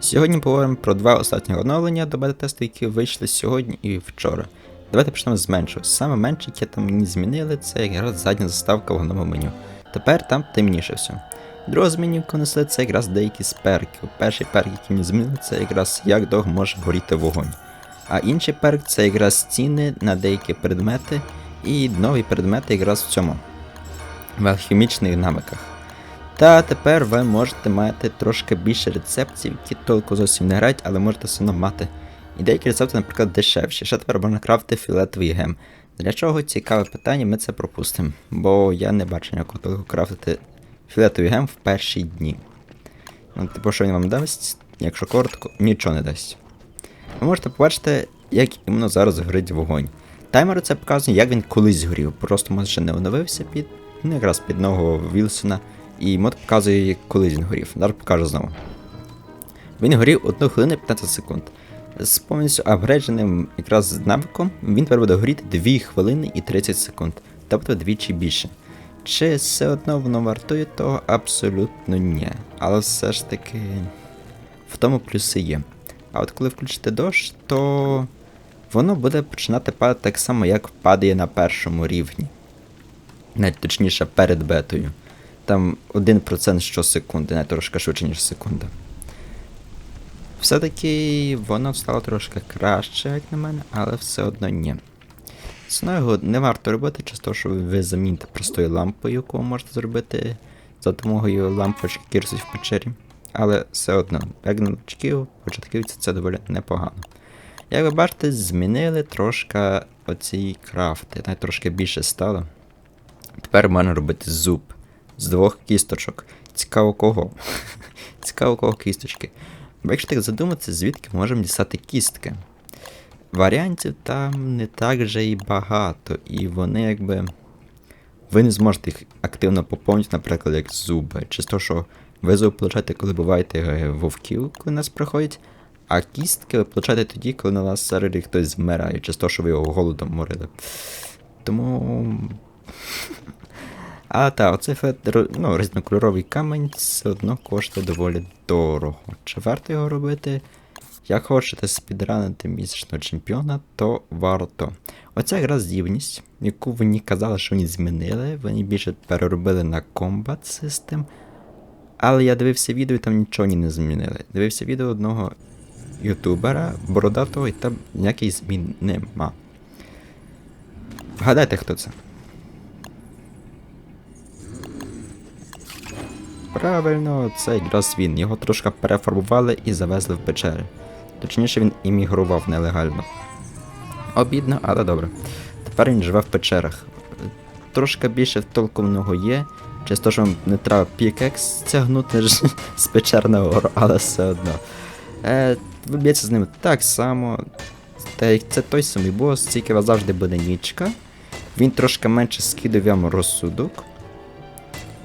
Сьогодні поговоримо про два останні оновлення до бета-тесту, які вийшли сьогодні і вчора. Давайте почнемо з меншого. Саме менше, яке там мені змінили, це якраз задня заставка в головному меню. Тепер там темніше все. Друге зміню, яку несли, це якраз деякі перків. Перший перк, який мені змінили, це якраз як довго може горіти вогонь. А інший перк це якраз ціни на деякі предмети, і нові предмети якраз в цьому. В алхімічних навиках. Та тепер ви можете мати трошки більше рецептів, які толку зовсім не грають, але можете все одно мати. І деякі рецепти, наприклад, дешевші. Ще тепер можна крафти фіолетовий гем. Для чого цікаве питання, ми це пропустимо, бо я не бачу ніякого толку крафтити фіолетовий гем в перші дні. Ну, типу, що він вам дасть, якщо коротко, нічого не дасть. Ви можете побачити, як іменно зараз горить вогонь. Таймер це показує, як він колись горів. Просто може не оновився під, ну якраз під ногу Вілсона. І мод показує, як колись він горів. Зараз покажу знову. Він горів 1 хвилину 15 секунд. З повністю апгрейдженим якраз навиком він тепер буде горіти 2 хвилини і 30 секунд, тобто вдвічі більше. Чи все одно воно вартує того? Абсолютно ні. Але все ж таки в тому плюси є. А от коли включите дощ, то воно буде починати падати так само, як падає на першому рівні. Навіть точніше перед бетою. Там 1% щосекунди, навіть трошки швидше, ніж секунда. Все-таки воно стало трошки краще, як на мене, але все одно ні. Ціною його не варто робити, часто, що ви заміните простою лампою, яку можете зробити за допомогою лампочки, які в печері. Але все одно, як на новачків, початківців це доволі непогано. Як ви бачите, змінили трошки оці крафти, навіть трошки більше стало. Тепер можна робити зуб з двох кісточок. Цікаво кого. Цікаво кого кісточки. Бо якщо так задуматися, звідки можемо дістати кістки? Варіантів там не так же і багато, і вони якби. Ви не зможете їх активно поповнити, наприклад, як зуби. Чи з того, що ви зуби получаєте, коли буваєте вовків, коли нас приходять, а кістки ви получаєте тоді, коли на вас серері хтось змирає, чи з того, що ви його голодом морили. Тому. А так, оцей фет, ну, різнокольоровий камінь все одно коштує доволі дорого. Чи варто його робити? Як хочете спідранити місячного чемпіона, то варто. Оця гра здібність, яку вони казали, що вони змінили, вони більше переробили на комбат систем. Але я дивився відео і там нічого не змінили. Дивився відео одного ютубера, бородатого, і там ніяких змін нема. Вгадайте, хто це? Правильно, це якраз він. Його трошки перефарбували і завезли в печери. Точніше, він іммігрував нелегально. Обідно, але добре. Тепер він живе в печерах. Трошки більше толку нього є. Через те, що вам не треба пікекс стягнути ж з печерного гору, але все одно. Е, Ви з ним так само. Та це той самий бос, тільки завжди буде нічка. Він трошки менше скидає вам розсудок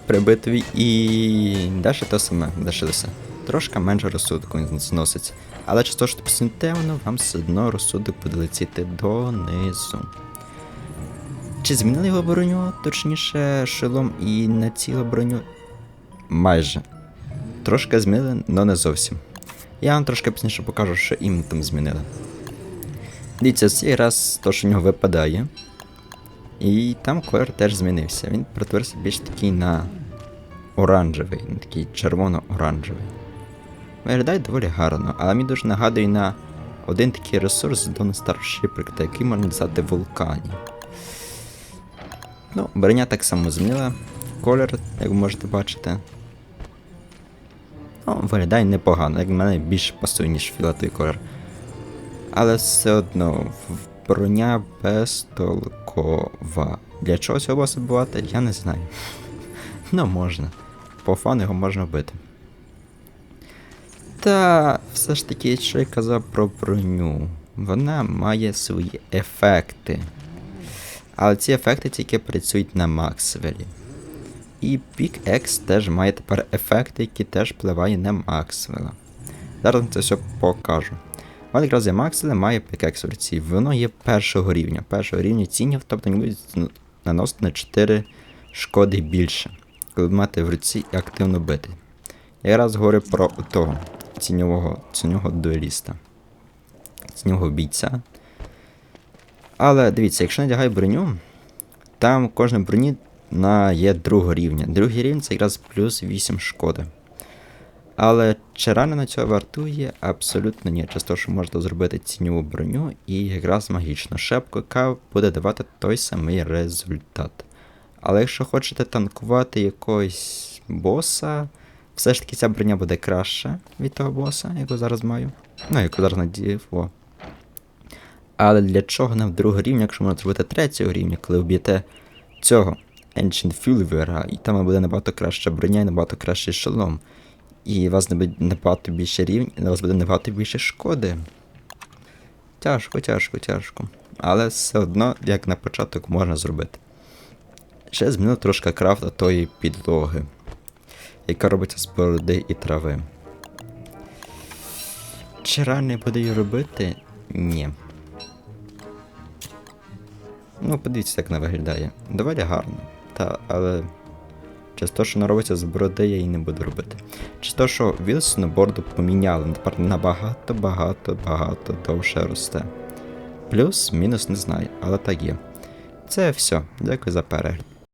при битві і далі те саме лишилося. Трошки менше розсудку зноситься. Але часто що постійно темно, вам все одно розсудок буде летіти донизу. Чи змінили його броню, точніше, шолом і на цілу броню? Майже. Трошки змінили, але не зовсім. Я вам трошки пізніше покажу, що їм там змінили. Дивіться, цей раз то, що в нього випадає. І там колір теж змінився. Він перетворився більш такий на оранжевий, на такий червоно-оранжевий. Виглядає доволі гарно, але мені дуже нагадує на один такий ресурс Dona Starship, який можна дістати вулкані. Ну, броня так само змінила колір, як ви можете бачити. Ну, виглядає непогано, як в мене більш пасує, ніж фіолетовий колір. Але все одно броня безтолкова. Для чого цього боса бувати, я не знаю. Ну, можна. По фану його можна вбити. Та все ж таки, що я казав про броню. Вона має свої ефекти. Але ці ефекти тільки працюють на Максвелі. І Pickaxe теж має тепер ефекти, які теж впливають на Максвелла. Зараз це все покажу. От якраз я Макселе має пікекс в руці. Воно є першого рівня. Першого рівня цінів, тобто не будуть наносити на 4 шкоди більше, коли мати в руці і активно бити. Я раз говорю про того. ціннього, ціннього дуеліста. Ціннього бійця. Але дивіться, якщо надягаю броню, там кожна броні на є другого рівня. Другий рівень це якраз плюс 8 шкоди. Але чи реально на цього вартує? Абсолютно ні. Те, що можна зробити цінню броню і якраз магічну шепку, яка буде давати той самий результат. Але якщо хочете танкувати якогось боса, все ж таки ця броня буде краща від того боса, яку зараз маю. Ну, яку зараз надіяв. Але для чого нам другого рівня, якщо можна зробити третього рівня, коли вб'єте цього Ancient Fulvera, і там буде набагато краща броня і набагато кращий шолом. І вас не буде набагато більше рівень, і вас буде набагато більше шкоди. Тяжко, тяжко, тяжко. Але все одно, як на початок, можна зробити. Ще змінив трошки крафта тої підлоги, яка робиться з бороди і трави. Чи реально буде її робити? Ні. Ну, подивіться, як вона виглядає. Доволі гарно. Та, але. Через те, що наробиться робиться з бороди, я її не буду робити. Через те, що Вілсону борду поміняли, тепер набагато, багато, багато довше росте. Плюс, мінус не знаю, але так є. Це все. Дякую за перегляд.